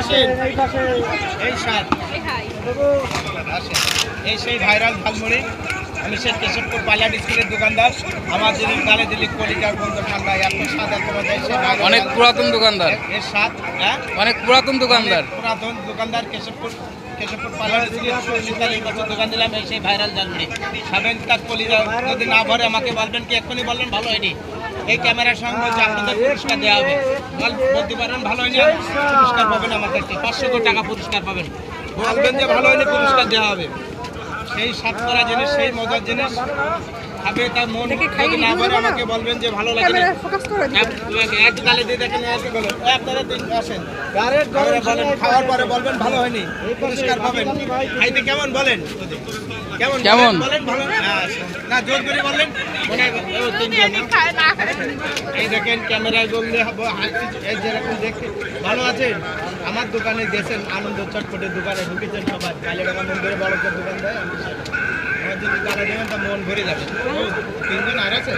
আসেন। এই সাত আসেন এই সেই ভাইরাল ঝালমুড়ি। আমি শেখ কেশবপুর পাইলাট স্কুলের দোকানদার। আমার দিদি গালে দিদি কলিকার বন্ধু ঠান্ডা এত স্বাদ এত মজা সেই অনেক পুরাতন দোকানদার। এর স্বাদ হ্যাঁ? অনেক পুরাতন দোকানদার। পুরাতন দোকানদার কেশবপুর কেশবপুর পাইলাট স্কুলের পঁয়তাল্লিশ বছর দোকান দিলাম এই সেই ভাইরাল ঝালমুড়ি। খাবেন তার কলিজা যদি না ভরে আমাকে বলবেন কি এক্ষুনি বললেন ভালো হয়নি। এই ক্যামেরার সঙ্গে বলছে আপনাদের পুরস্কার দেওয়া হবে। বল বলতে পারেন, ভালো হয়নি পুরস্কার পাবেন আমার কাছে। পাঁচশো টাকা পুরস্কার পাবেন। বলবেন যে ভালো হয়নি, পুরস্কার দেওয়া হবে। সেই সাতকরা করা জিনিস, সেই মজার জিনিস। খাবে তার মন যদি না ভরে আমাকে বলবেন যে ভালো লাগে না। এক গালে দিয়ে দেখেন এক গেলো আপনারা তিন আসেন। আপনারা বলেন খাওয়ার পরে বলবেন ভালো হয়নি। পুরস্কার পাবেন। খাইতে কেমন বলেন? কেমন কেমন? বলেন, ভালো না জোর করে মনে এই দেখেন ক্যামেরায় বললে হব যেরকম দেখতে ভালো আছেন? আমার দোকানে গেছেন আনন্দ চটপটের দোকানে ঢুকেছেন সবাই। কালে টাকা মন্দিরে বড় করে দোকান দেয় যদি গালা দেবেন তা মন ভরে যাবে তিনজন আর আছে।